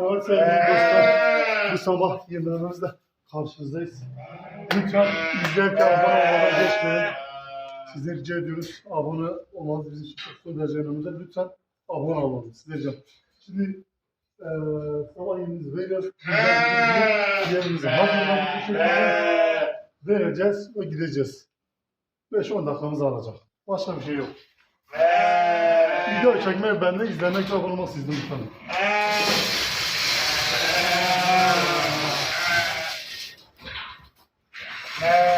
Evet sevgili dostlar, bu sabah yemeğimizde karşınızdayız. Lütfen izlerken abone olmadan geçmeyin. Size rica ediyoruz. Abone olmanız bizim için çok önemli. Lütfen abone olmanız. Sizlerce. Şimdi eee sabah yemeğimizi veriyoruz. Hazırladık bu şekilde. Vereceğiz ve gideceğiz. 5-10 dakikamız alacak. Başka bir şey yok. Video çekmeyi benden izlemek abone olmak sizden lütfen. Yeah.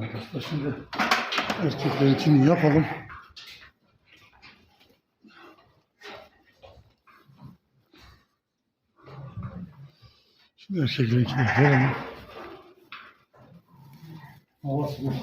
Arkadaşlar şimdi erkeklerinkini yapalım. Şimdi erkeklerinkini verelim. Hava soğuk.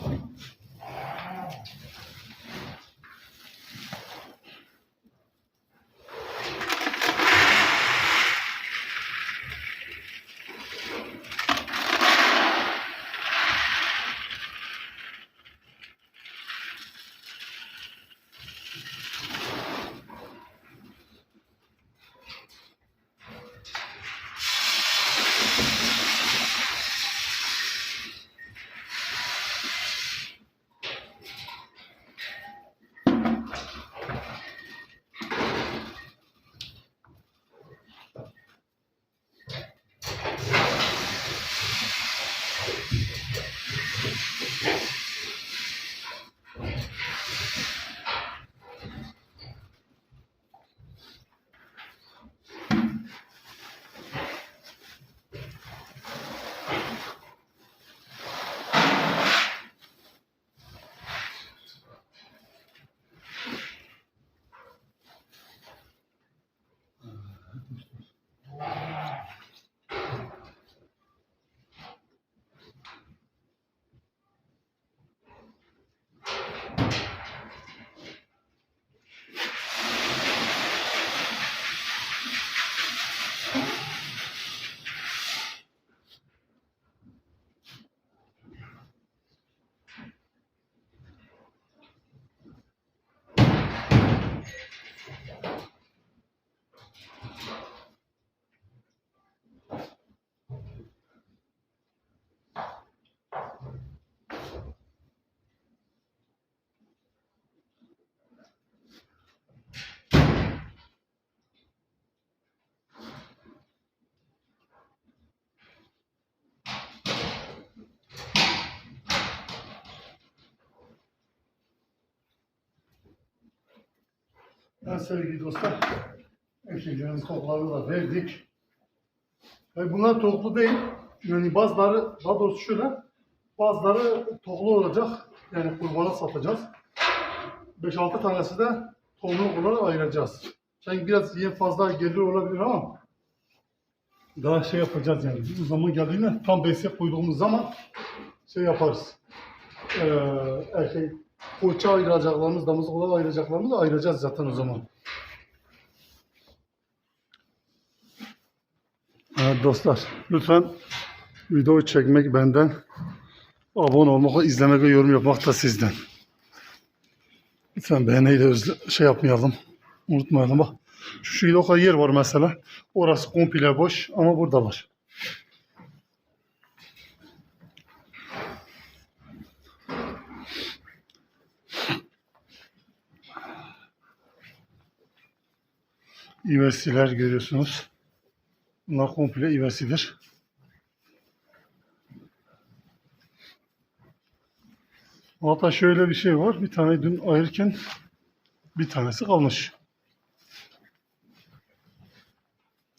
Evet sevgili dostlar, eşeklerimiz toplarını da verdik. Ve bunlar toplu değil. Yani bazıları, daha doğrusu şöyle, Bazıları toklu olacak. Yani kurbana satacağız. 5-6 tanesi de tomruk olarak ayıracağız. Çünkü biraz yem fazla gelir olabilir ama daha şey yapacağız yani. Bu zaman geldiğinde tam besiye koyduğumuz zaman şey yaparız. Ee, erkek koça ayıracaklarımız, damızlık olarak ayıracaklarımızı ayıracağız zaten o zaman. Evet dostlar, lütfen videoyu çekmek benden, abone olmak, izlemek ve yorum yapmak da sizden. Lütfen beğeniyi de şey yapmayalım, unutmayalım. Bak, şu şekilde o kadar yer var mesela. Orası komple boş ama burada var. İvesiler görüyorsunuz. Bunlar komple ivesidir. Hatta şöyle bir şey var. Bir tane dün ayırırken bir tanesi kalmış.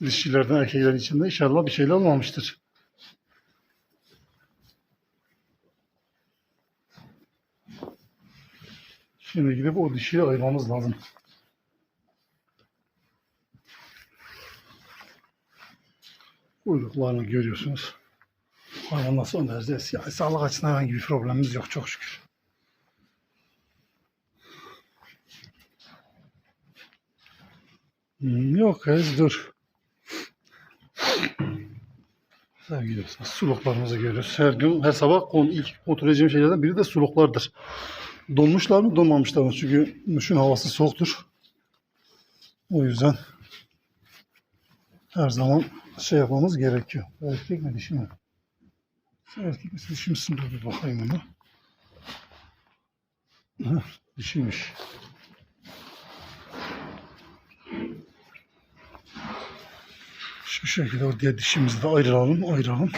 Dişçilerden erkeklerin içinde inşallah bir şeyler olmamıştır. Şimdi gidip o dişiyi ayırmamız lazım. Kuyruklarını görüyorsunuz. Hayvanla son derece eski. Yani sağlık açısından herhangi bir problemimiz yok çok şükür. Hmm, Yok kız dur. Dostlar suluklarımızı görüyoruz. Her gün her sabah kon, ilk edeceğim şeylerden biri de suluklardır. Donmuşlar mı donmamışlar mı? Çünkü müşün havası soğuktur. O yüzden her zaman şey yapmamız gerekiyor. Erkek mi dişi mi? Erkek misin dişi misin? Dur bir bakayım ona. Heh, dişiymiş. Şu şekilde o diğer dişimizi de ayıralım, ayıralım.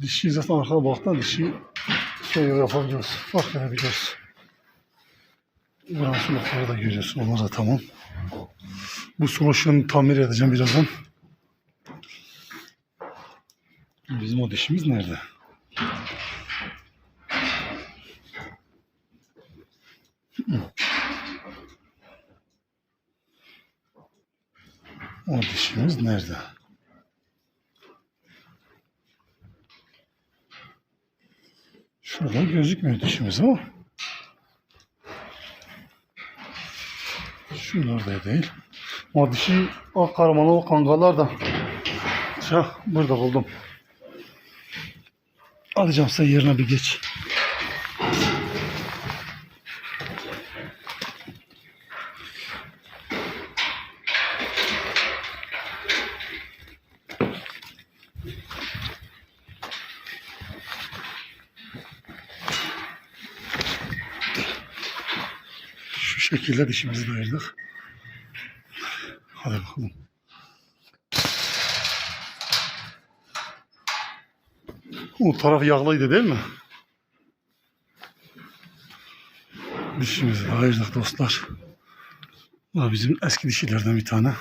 Dişi zaten arkada baktığında dişi şey yapabiliyoruz. Bak görebiliyoruz. Buranın sulukları da görüyorsun. Onlar da tamam. Bu suluşunu tamir edeceğim birazdan. Bizim o dişimiz nerede? O dişimiz nerede? Şurada gözükmüyor dişimiz ama. Şunlar da değil. O dişi o karmalı o kangalar da. Şah burada buldum. Alacağım sen yerine bir geç. Şu şekilde dişimizi de ayırdık. Hadi bakalım. O taraf yağlıydı değil mi? Dişimizi ayırdık dostlar. Bu da bizim eski dişilerden bir tane.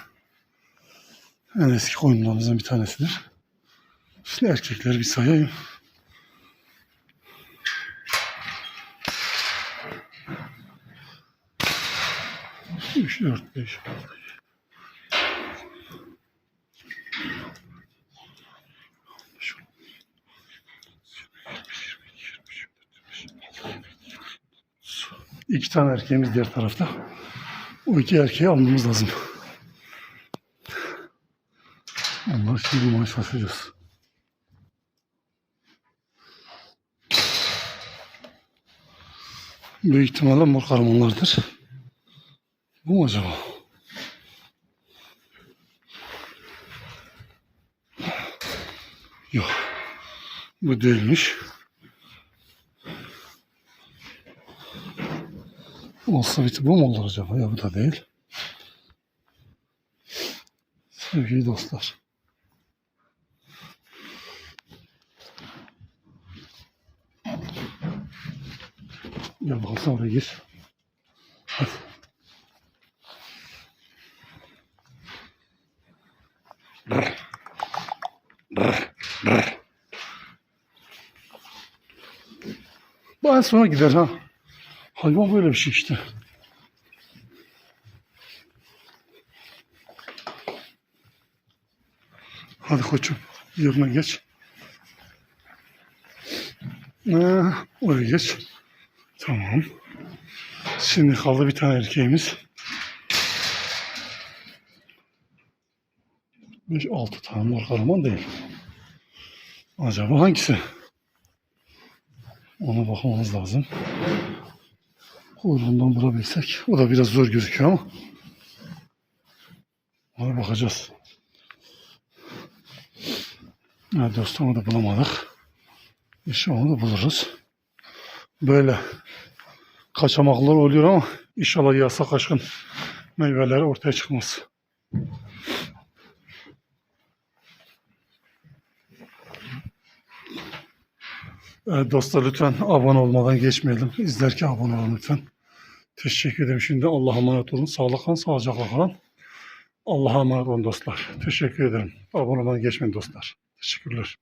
En eski koyunlarımızdan bir tanesidir. Şimdi erkekleri bir sayayım. Üç, dört, beş, altı. Şu- İki tane erkeğimiz diğer tarafta. O iki erkeği almamız lazım. Onlar şimdi maaş satacağız. Büyük ihtimalle mor karmanlardır. Bu mu acaba? Yok. Bu değilmiş. Olsa biti bu mu olur acaba? Ya bu da değil. Sevgili dostlar. Gel bakalım oraya gir. Hadi. Bu en sona gider ha. Hayvan böyle bir şey işte. Hadi koçum yerine geç. Ee, oraya geç. Tamam. Şimdi kaldı bir tane erkeğimiz. 5-6 tane mor kahraman değil. Acaba hangisi? Ona bakmamız lazım. Kuyruğundan bulabilsek. O da biraz zor gözüküyor ama. Ona bakacağız. Evet dostum onu da bulamadık. İnşallah onu da buluruz. Böyle kaçamaklar oluyor ama inşallah yasak aşkın meyveleri ortaya çıkmaz. Dostlar lütfen abone olmadan geçmeyelim. İzlerken abone olun lütfen. Teşekkür ederim. Şimdi Allah'a emanet olun. Sağlıkla sağlıcakla kalın. Allah'a emanet olun dostlar. Teşekkür ederim. Abone olmadan geçmeyin dostlar. Teşekkürler.